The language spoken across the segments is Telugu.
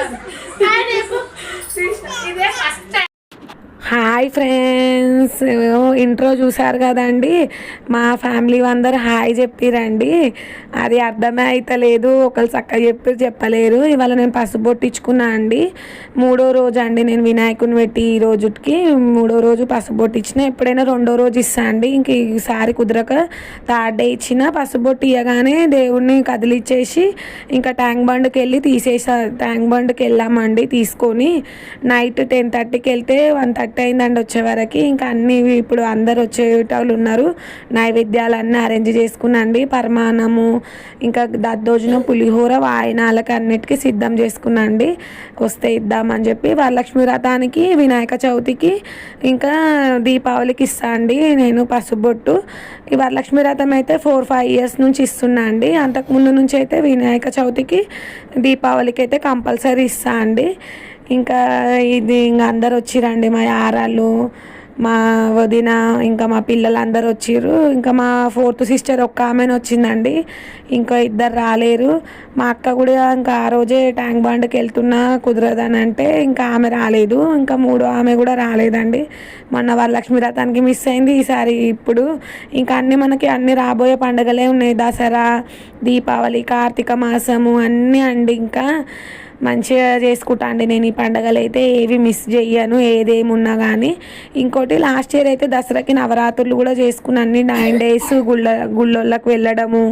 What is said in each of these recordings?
Yes. హాయ్ ఫ్రెండ్స్ ఇంట్రో చూసారు కదండి. మా ఫ్యామిలీ అందరు హాయ్ చెప్పిరండి. అది అర్థమే అయితలేదు. ఒకరు చక్కగా చెప్పి చెప్పలేరు. ఇవాళ నేను పసుపు పొట్టించుకున్నా అండి. మూడో రోజు అండి నేను వినాయకుని పెట్టి ఈ రోజుకి. మూడో రోజు పసుపు బొట్టించిన. ఎప్పుడైనా రెండో రోజు ఇస్తా అండి. ఇంక ఈసారి కుదరక థర్డ్ డే ఇచ్చిన పసుపు బొట్టు ఇవ్వగానే దేవుడిని కదిలిచ్చేసి ఇంకా ట్యాంక్ బండ్కి వెళ్ళి తీసేసా. ట్యాంక్ బండ్కి వెళ్ళామండి తీసుకొని. నైట్ టెన్ థర్టీకి వెళ్తే వన్ థర్టీ అయిందండి వచ్చే వరకు. ఇంకా అన్ని ఇప్పుడు అందరు వచ్చేటోళ్ళు ఉన్నారు. నైవేద్యాలన్నీ అరేంజ్ చేసుకున్నాండి. పరమాన్నము ఇంకా దద్దోజనం పులిహోర వాయినాలకి అన్నిటికీ సిద్ధం చేసుకున్నాండి. వస్తే ఇద్దామని చెప్పి వరలక్ష్మి వ్రతానికి వినాయక చవితికి ఇంకా దీపావళికి ఇస్తా అండి నేను పసుబొట్టు ఈ వరలక్ష్మి వ్రతం అయితే ఫోర్ ఫైవ్ ఇయర్స్ నుంచి ఇస్తున్నా అండి అంతకుముందు నుంచి అయితే వినాయక చవితికి దీపావళికి అయితే కంపల్సరీ ఇస్తా అండి ఇంకా ఇది ఇంకా అందరు వచ్చిరండి మా యారాళ్ళు మా వదిన ఇంకా మా పిల్లలు అందరు వచ్చిర్రు. ఇంకా మా ఫోర్త్ సిస్టర్ ఒక్క ఆమెను వచ్చిందండి. ఇంకా ఇద్దరు రాలేరు. మా అక్క కూడా ఇంకా ఆ రోజే ట్యాంక్ బండ్కి వెళ్తున్నా కుదరదని అంటే ఇంకా ఆమె రాలేదు. ఇంకా మూడో ఆమె కూడా రాలేదండి. మొన్న వరలక్ష్మి రథానికి మిస్ అయింది ఈసారి ఇప్పుడు. ఇంకా అన్ని మనకి అన్ని రాబోయే పండుగలే ఉన్నాయి. దసరా దీపావళి కార్తీక మాసము అన్నీ అండి ఇంకా. మంచిగా చేసుకుంటా అండి. నేను ఈ పండగలు అయితే ఏవి మిస్ చెయ్యను ఏదేమున్నా కానీ ఇంకోటి లాస్ట్ ఇయర్ అయితే దసరాకి నవరాత్రులు కూడా చేసుకున్నాను అన్ని నైన్ డేస్ గుళ్ళ గుళ్ళోళ్ళకి వెళ్ళడము.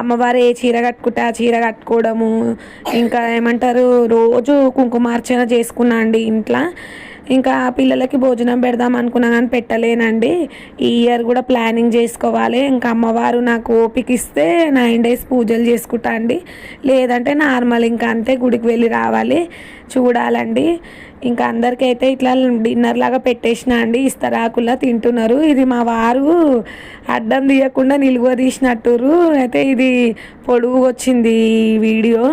అమ్మవారు ఏ చీర కట్టుకుంటే ఆ చీర కట్టుకోవడము. ఇంకా ఏమంటారు రోజు కుంకుమార్చన చేసుకున్నా అండి ఇంట్లో. ఇంకా పిల్లలకి భోజనం పెడదాం అనుకున్నా కానీ పెట్టలేనండి. ఈ ఇయర్ కూడా ప్లానింగ్ చేసుకోవాలి. ఇంకా అమ్మవారు నాకు ఓపిక ఇస్తే నైన్ డేస్ పూజలు చేసుకుంటా అండి. లేదంటే నార్మల్ ఇంకా అంతే గుడికి వెళ్ళి రావాలి. చూడాలండి. ఇంకా అందరికీ అయితే ఇట్లా డిన్నర్ లాగా పెట్టేసిన అండి. ఇస్తరాకులా తింటున్నారు. ఇది మా వారు అడ్డం తీయకుండా నిలువ తీసినట్టురు. అయితే ఇది పొడుగు వచ్చింది ఈ వీడియో.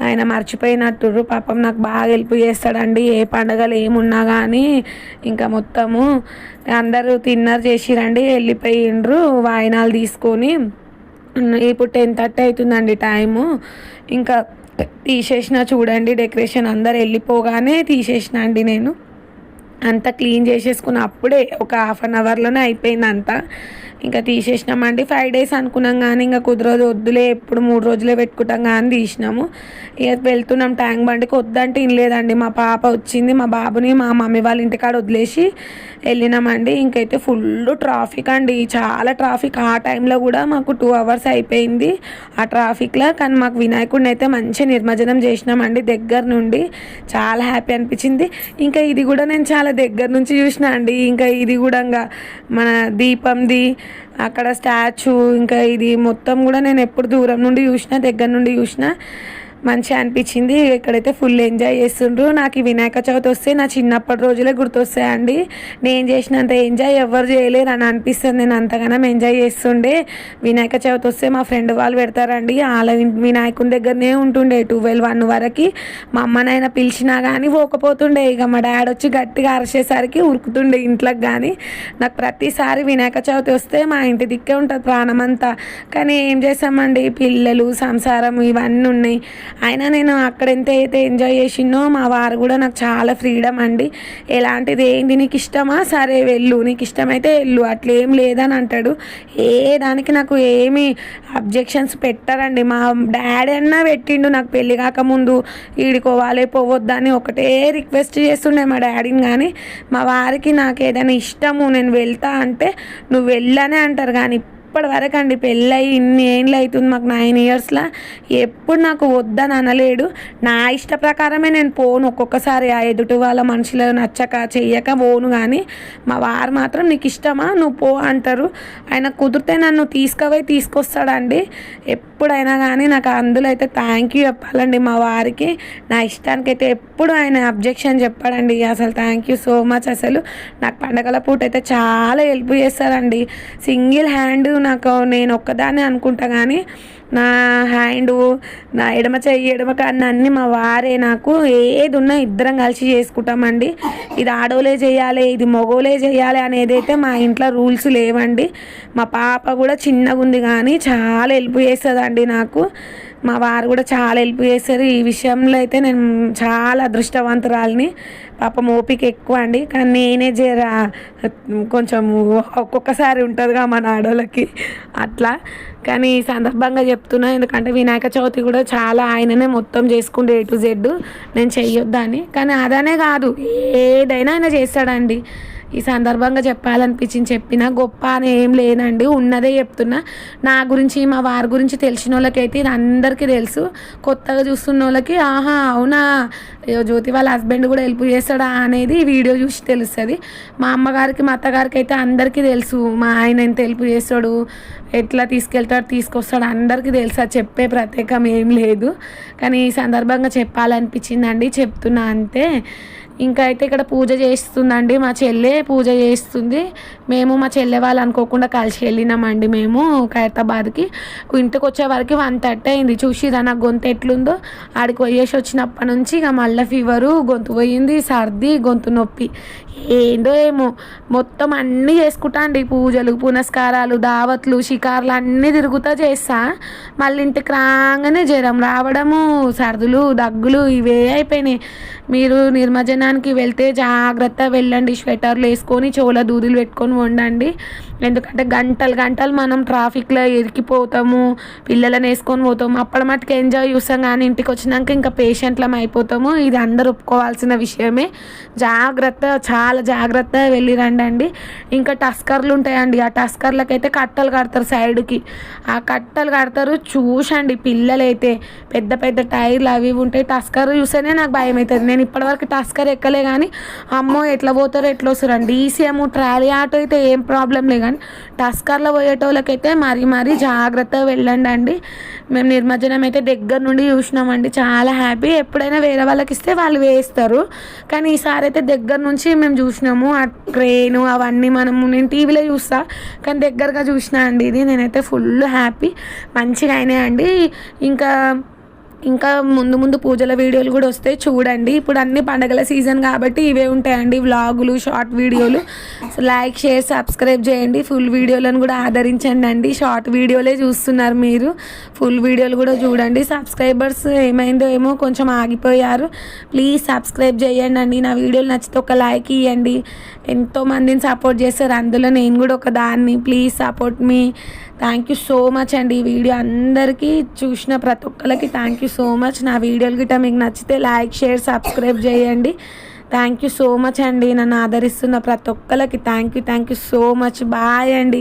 ఆయన మర్చిపోయినట్టుర్రు పాపం నాకు బాగా హెల్ప్ చేస్తాడండి. ఏ పండగలు ఏమున్నా కానీ ఇంకా మొత్తము అందరూ తిన్నర్ చేసిరండి. వెళ్ళిపోయిండ్రు. వాయినాలు తీసుకొని ఇప్పుడు టెన్ థర్టీ అవుతుందండి టైము. ఇంకా తీసేసిన చూడండి. డెకరేషన్ అందరు వెళ్ళిపోగానే తీసేసిన అండి నేను. అంతా క్లీన్ చేసేసుకున్న అప్పుడే ఒక హాఫ్ అన్ అవర్లోనే అయిపోయింది అంతా ఇంకా తీసేసినామండి. ఫైవ్ డేస్ అనుకున్నాం కానీ ఇంకా కుదరదు వద్దులే ఎప్పుడు మూడు రోజులే పెట్టుకుంటాం కానీ తీసినాము. ఇక వెళ్తున్నాం ట్యాంక్ బండికి వద్దంటే ఇనలేదండి. మా పాప వచ్చింది మా బాబుని మా మమ్మీ వాళ్ళ ఇంటికాడ వదిలేసి వెళ్ళినామండి. ఇంకైతే ఫుల్ ట్రాఫిక్ అండి. చాలా ట్రాఫిక్ ఆ టైంలో కూడా మాకు టూ అవర్స్ అయిపోయింది ఆ ట్రాఫిక్లో కానీ మాకు వినాయకుడిని అయితే మంచి నిర్మజనం చేసినామండి దగ్గర నుండి. చాలా హ్యాపీ అనిపించింది. ఇంకా ఇది కూడా నేను చాలా దగ్గర నుంచి చూసిన అండి. ఇంకా ఇది కూడా ఇంకా మన దీపంది అక్కడ స్టాచ్యూ ఇంకా ఇది మొత్తం కూడా నేను ఎప్పుడు దూరం నుండి చూసిన దగ్గర నుండి చూసిన మంచిగా అనిపించింది. ఇక్కడైతే ఫుల్ ఎంజాయ్ చేస్తుండ్రు నాకు వినాయక చవితి వస్తే నా చిన్నప్పటి రోజులే గుర్తొస్తాయండి. నేను చేసినంత ఎంజాయ్ ఎవరు చేయలేరు అని అనిపిస్తుంది. నేను అంతగానం ఎంజాయ్ చేస్తుండే. వినాయక చవితి వస్తే మా ఫ్రెండ్ వాళ్ళు పెడతారండి. వాళ్ళ వినాయకుని దగ్గరనే ఉంటుండే ట్వెల్వ్ వన్ వరకు. మా అమ్మనైనా పిలిచినా కానీ పోకపోతుండే. ఇక మా డాడీ వచ్చి గట్టిగా అరిచేసరికి ఉరుకుతుండే ఇంట్లోకి కానీ నాకు ప్రతిసారి వినాయక చవితి వస్తే మా ఇంటి దిక్కే ఉంటుంది ప్రాణమంతా. కానీ ఏం చేసామండి పిల్లలు సంసారం ఇవన్నీ ఉన్నాయి. అయినా నేను అక్కడ ఎంత అయితే ఎంజాయ్ చేసిందో మా వారు కూడా నాకు చాలా ఫ్రీడమ్ అండి. ఎలాంటిది ఏంటి నీకు ఇష్టమా? సరే వెళ్ళు. నీకు ఇష్టమైతే వెళ్ళు. అట్లా ఏం లేదని అంటాడు. ఏ దానికి నాకు ఏమి అబ్జెక్షన్స్ పెట్టారండి. మా డాడీ అన్నా పెట్టిండు నాకు పెళ్ళి కాకముందు. ఈడుకోవాలి పోవద్దని ఒకటే రిక్వెస్ట్ చేస్తుండే మా డాడీని కానీ మా వారికి నాకు ఏదైనా ఇష్టము నేను వెళ్తా అంటే నువ్వు వెళ్ళనే అంటారు. కానీ ఇప్పటి వరకు అండి పెళ్ళయి ఇన్ని ఏండ్లు అవుతుంది మాకు నైన్ ఇయర్స్లో ఎప్పుడు నాకు వద్దని అనలేడు. నా ఇష్ట ప్రకారమే నేను పోను. ఒక్కొక్కసారి ఆ ఎదుటి వాళ్ళ మనుషులు నచ్చక చెయ్యక పోను కానీ మా వారు మాత్రం నీకు ఇష్టమా? నువ్వు పో అంటారు. ఆయన కుదిరితే నన్ను తీసుకుపోయి తీసుకొస్తాడండి. ఎప్పుడైనా కానీ నాకు అందులో అయితే థ్యాంక్ యూ చెప్పాలండి మా వారికి. నా ఇష్టానికి అయితే ఎప్పుడు ఆయన అబ్జెక్షన్ చెప్పాడండి. అసలు థ్యాంక్ యూ సో మచ్ అసలు. నాకు పండగల పూట అయితే చాలా హెల్ప్ చేస్తారండి. సింగిల్ హ్యాండ్ నాకు నేను ఒక్కదాన్ని అనుకుంటా కానీ నా హ్యాండ్ నా ఎడమ చెయ్యి ఎడమ కన్ను అన్ని మా వారే నాకు ఏది ఉన్నా ఇద్దరం కలిసి చేసుకుంటామండి. ఇది ఆడోలే చేయాలి ఇది మగోలే చేయాలి అనేది అయితే మా ఇంట్లో రూల్స్ లేవండి. మా పాప కూడా చిన్నగా ఉంది కానీ చాలా హెల్ప్ చేస్తుందండి నాకు. మా వారు కూడా చాలా హెల్ప్ చేశారు. ఈ విషయంలో అయితే నేను చాలా అదృష్టవంతురాలిని. పాపం ఓపిక ఎక్కువ అండి. కానీ నేనే జరా కొంచెం ఒక్కొక్కసారి ఉంటుందిగా మన ఆడోళ్ళకి అట్లా. కానీ ఈ సందర్భంగా చెప్తున్నా ఎందుకంటే వినాయక చవితి కూడా చాలా ఆయననే మొత్తం చేసుకుంటే ఏ టు జెడ్ నేను చెయ్యొద్దని. కానీ అదనే కాదు ఏదైనా ఆయన చేస్తాడండి. ఈ సందర్భంగా చెప్పాలనిపించింది. చెప్పిన గొప్ప అని ఏం లేనండి ఉన్నదే చెప్తున్నా. నా గురించి మా వారి గురించి తెలిసిన వాళ్ళకైతే ఇది అందరికీ తెలుసు. కొత్తగా చూస్తున్న వాళ్ళకి ఆహా అవునా? అయ్యో జ్యోతి వాళ్ళ హస్బెండ్ కూడా హెల్ప్ చేస్తాడా అనేది ఈ వీడియో చూసి తెలుస్తుంది. మా అమ్మగారికి మా అత్తగారికి అయితే అందరికీ తెలుసు. మా ఆయన ఎంత హెల్ప్ చేస్తాడు ఎట్లా తీసుకెళ్తాడు తీసుకొస్తాడు అందరికీ తెలుసు. అది చెప్పే ప్రత్యేకం ఏం లేదు. కానీ ఈ సందర్భంగా చెప్పాలనిపించిందండి. చెప్తున్నా అంతే. ఇంకా అయితే ఇక్కడ పూజ చేస్తుందండి. మా చెల్లె పూజ చేస్తుంది. మేము మా చెల్లె వాళ్ళు అనుకోకుండా కలిసి వెళ్ళినామండి మేము ఖైరతాబాద్కి. ఇంటికి వచ్చే వరకు వన్ థర్టీ అయింది. చూసి నాకు గొంతు ఎట్లుందో? ఆడికి పోయేసి వచ్చినప్పటి నుంచి ఇక మళ్ళీ ఫీవరు గొంతు పోయింది సర్ది గొంతు నొప్పి. ఏందో ఏమో. మొత్తం అన్నీ చేసుకుంటా అండి పూజలు పునస్కారాలు దావత్లు షికార్లు అన్నీ తిరుగుతా చేస్తా. మళ్ళీ ఇంటికి రాగానే జ్వరం రావడము సర్దులు దగ్గులు ఇవే అయిపోయినాయి. మీరు నిర్మజనానికి వెళ్తే జాగ్రత్త వెళ్ళండి. స్వెటర్లు వేసుకొని చెవుల దూదులు పెట్టుకొని వండండి. ఎందుకంటే గంటలు గంటలు మనం ట్రాఫిక్లో ఎరికిపోతాము. పిల్లలను వేసుకొని పోతాము. అప్పటి మట్టుకు ఎంజాయ్ చూస్తాం కానీ ఇంటికి వచ్చినాక ఇంకా పేషెంట్లం అయిపోతాము. ఇది అందరూ ఒప్పుకోవాల్సిన విషయమే. జాగ్రత్త చాలా జాగ్రత్తగా వెళ్ళి రండి ఇంకా టస్కర్లు ఉంటాయండి. ఆ టస్కర్లకైతే కట్టలు కడతారు సైడ్కి. ఆ కట్టలు కడతారు చూసండి పిల్లలైతే. పెద్ద పెద్ద టైర్లు అవి ఉంటాయి. టస్కర్ చూస్తేనే నాకు భయం అవుతుంది నేను ఇప్పటివరకు టస్కర్ ఎక్కలే కానీ అమ్మో ఎట్లా పోతారో ఎట్లా వస్తారు అండి ఈసీఎం ట్రాలీ ఆటో అయితే ఏం ప్రాబ్లం లేదు కానీ టస్కర్లో పోయేటోళ్ళకైతే మరీ మరీ జాగ్రత్తగా వెళ్ళండి అండి. మేము నిర్మజ్జనం అయితే దగ్గర నుండి చూసినామండి. చాలా హ్యాపీ. ఎప్పుడైనా వేరే వాళ్ళకి ఇస్తే వాళ్ళు వేస్తారు. కానీ ఈసారి అయితే దగ్గర నుంచి మేము చూసినాము. ఆ ట్రైన్ అవన్నీ మనము నేను టీవీలో చూస్తా కానీ దగ్గరగా చూసినా అండి ఇది. నేనైతే ఫుల్ హ్యాపీ. మంచిగా అయినాయండి ఇంకా ఇంకా ముందు ముందు పూజల వీడియోలు కూడా వస్తాయి. చూడండి. ఇప్పుడు అన్ని పండగల సీజన్ కాబట్టి ఇవే ఉంటాయండి. వ్లాగులు షార్ట్ వీడియోలు. లైక్ షేర్ సబ్స్క్రైబ్ చేయండి. ఫుల్ వీడియోలను కూడా ఆదరించండి అండి. షార్ట్ వీడియోలే చూస్తున్నారు మీరు. ఫుల్ వీడియోలు కూడా చూడండి. సబ్స్క్రైబర్స్ ఏమైందో ఏమో కొంచెం ఆగిపోయారు. ప్లీజ్ సబ్స్క్రైబ్ చేయండి అండి. నా వీడియోలు నచ్చితే ఒక లైక్ ఇవ్వండి ఎంతోమందిని సపోర్ట్ చేస్తారు అందులో నేను కూడా ఒక దాన్ని. Please support me. Thank you so much అండి ఈ వీడియో. అందరికీ చూసిన ప్రతి ఒక్కరికి థ్యాంక్ యూ సో మచ్. నా వీడియోలు గిట్ట మీకు నచ్చితే లైక్ షేర్ సబ్స్క్రైబ్ చేయండి. థ్యాంక్ యూ సో మచ్ అండి. నన్ను ఆదరిస్తున్న ప్రతి ఒక్కరికి thank you thank you so much. Bye అండి.